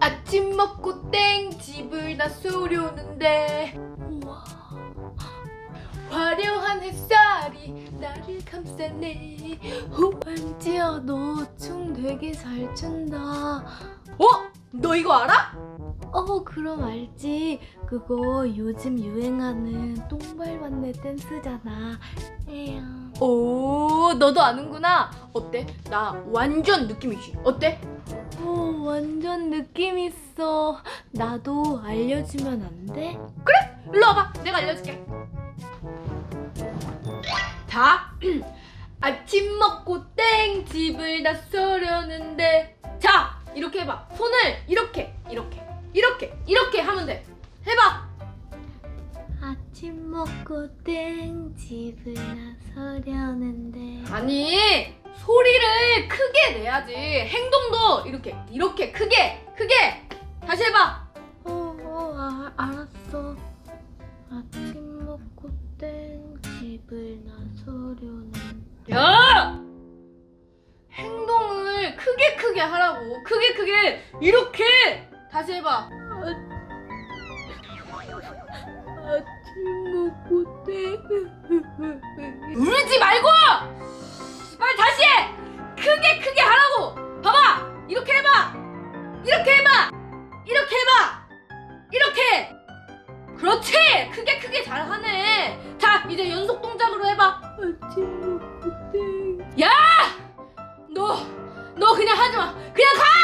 아침 먹고 땡 집을 나서려는데 우와 화려한 햇살이 나를 감싸네 후 반지야 너 춤 되게 잘 춘다 어? 너 이거 알아? 어 그럼 알지 그거 요즘 유행하는 똥발반내 댄스잖아 에야 오 너도 아는구나 어때? 나 완전 느낌이지 어때? 오 완전 느낌 있어. 나도 알려주면 안 돼? 그래 일로 와봐. 내가 알려줄게. 자 아침 먹고 땡 집을 나서려는데. 자 이렇게 해봐. 손을 이렇게 이렇게 이렇게 이렇게 하면 돼. 해봐. 아침 먹고 땡 집을 나서려는데. 아니 소리를 크게 내야지. 행동도 이렇게 이렇게 크게 크게. 다시 해봐. 어, 어 아, 알았어. 아침 먹고 땡 집을 나서려는 야! 행동을 크게 크게 하라고. 크게 크게 이렇게. 다시 해봐. 아침 먹고 땡 울지 말고 빨리 다시 해! 크게 크게 하라고! 봐봐! 이렇게 해봐! 이렇게 해봐! 이렇게 해봐! 이렇게! 그렇지! 크게 크게 잘하네! 자 이제 연속 동작으로 해봐. 땡너너 그냥 하지 마. 그냥 가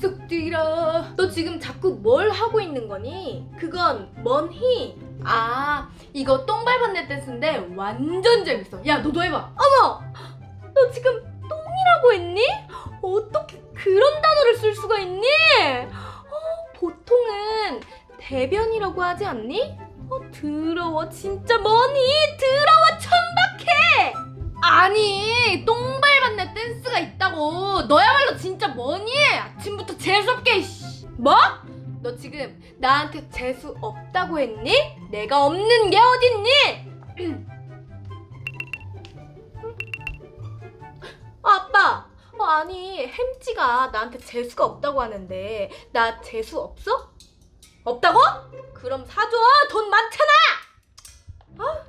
쏙 들어 너 지금 자꾸 뭘 하고 있는 거니? 그건 뭔히? 아 이거 똥 밟았네 댄스인데 완전 재밌어 야 너도 해봐 어머 너 지금 똥이라고 했니? 어떻게 그런 단어를 쓸 수가 있니? 어, 보통은 대변이라고 하지 않니? 어, 더러워 진짜 뭐니? 더러워 천박해! 아니 똥밟 았네 댄스가 있다고 너야말로 진짜 뭐니? 아침부터 재수없게 씨. 뭐? 너 지금 나한테 재수 없다고 했니? 내가 없는 게 어딨니? 어, 아빠 어, 아니 햄찌가 나한테 재수가 없다고 하는데 나 재수 없어? 없다고? 그럼 사줘 돈 많잖아 어?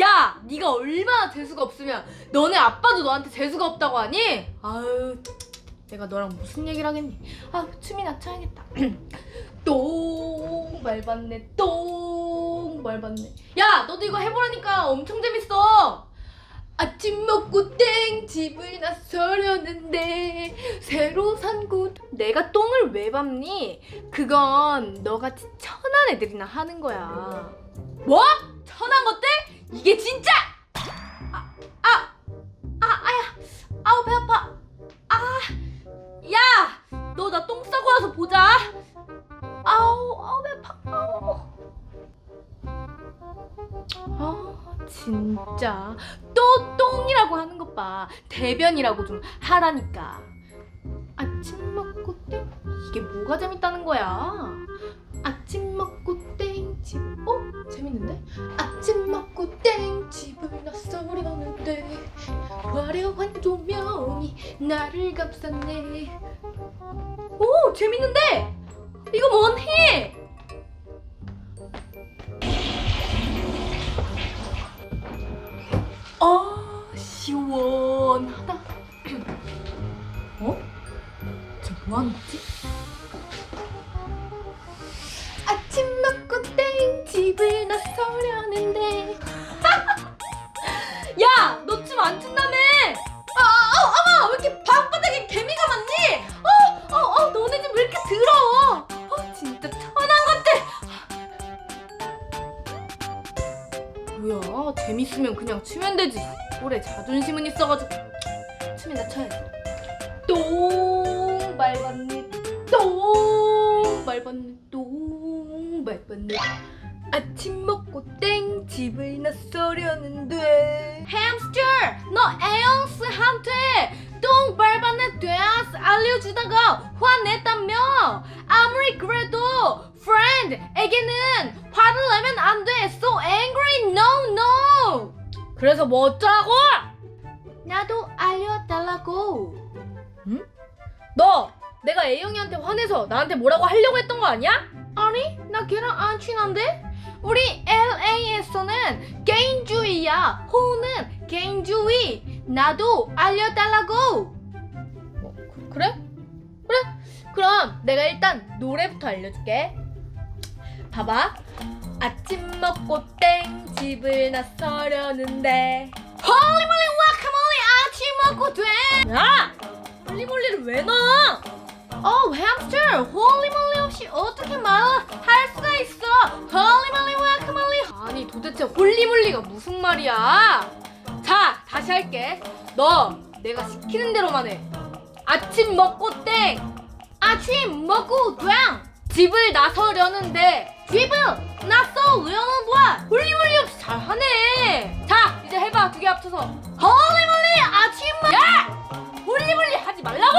야 네가 얼마나 재수가 없으면 너네 아빠도 너한테 재수가 없다고 하니? 아유 내가 너랑 무슨 얘기를 하겠니 아 춤이나 춰야겠다 똥 밟았네 똥 밟았네 야 너도 이거 해보라니까 엄청 재밌어 아침 먹고 땡 집을 나서려는데 새로 산 곳 내가 똥을 왜 밟니? 그건 너같이 천한 애들이나 하는 거야 뭐? 천한 것들? 이게 진짜? 아, 아, 아, 아야 아우 배 아파 아, 야, 너 나 똥 싸고 와서 보자 아우, 아우 배 아파 아우. 아, 진짜 또 똥이라고 하는 것 봐. 대변이라고 좀 하라니까. 아침 먹고 땡. 이게 뭐가 재밌다는 거야? 감쌌네. 오, 재밌는데? 이거 뭐니? 아 시원하다 어? 쟤 뭐하는 거지? 아침 먹고 땡 집을 나서려는데 야! 너 춤 안 춘다며! 그냥 추면 되지. 올해 자존심은 있어가지고. 춤이나 춰야지. 똥 밟았네, 똥 밟았네, 똥 밟았네. 아침 먹고 땡 집을 나서려는데 햄스터 너 에옹스한테 똥 밟았네 돼서 알려주다가 화냈다며 아무리 그래도 friend에게는 화를 내면 안돼 so angry no no 그래서 뭐 어쩌라고? 나도 알려달라고 응? 너 내가 A형이한테 화내서 나한테 뭐라고 하려고 했던 거 아니야? 아니 나 걔랑 안 친한데? 우리 LA에서는 개인주의야 호는 개인주의 나도 알려달라고 어, 그- 그래? 그래? 그럼 내가 일단 노래부터 알려줄게 봐봐. 아침 먹고 땡 집을 나서려는데. 홀리몰리 와카몰리 아침 먹고 돼. 야! 홀리몰리를 왜 넣어? 어 햄스터 홀리몰리 없이 어떻게 말을 할 수가 있어? 홀리몰리 와카몰리 아니 도대체 홀리몰리가 무슨 말이야? 자 다시 할게. 너 내가 시키는 대로만 해. 아침 먹고 땡 아침 먹고 땡 집을 나서려는데 집을 나서려는 거야? 홀리몰리 없이 잘하네. 자 이제 해봐 두 개 합쳐서. 홀리몰리 아침 먹 야! 홀리몰리 하지 말라고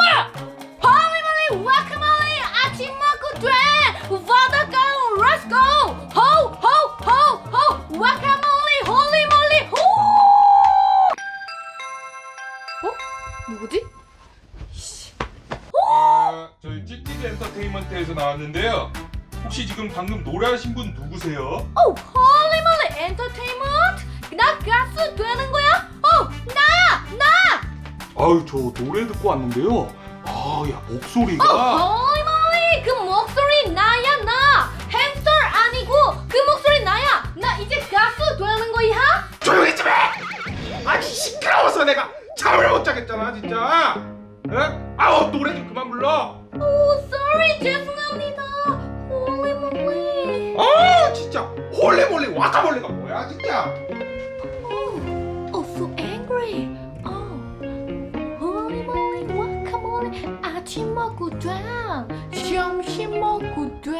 저희 찌찌 엔터테인먼트에서 나왔는데요. 혹시 지금 방금 노래하신 분 누구세요? 오 홀리몰리 엔터테인먼트 나 가수 되는 거야? 어 나야 나 아유, 저 노래 듣고 왔는데요. 아, 야 어, 목소리가 홀리몰리 그 목소리 나야 나 햄스터 아니고 그 목소리 나야 나 이제 가수 되는 거야? 조용히 좀 해. 아니 시끄러워서 내가 잠을 못 자겠잖아, 진짜. 응? 아우 노래 좀 그만 불러. 오 sorry 죄송합니다 홀리 몰리 아, 진짜 홀레몰레 와카몰레가 뭐야, 진짜. Oh, oh, so angry. Oh, holy moly, guacamole. 아침 먹고 돼. 점심 먹고 돼.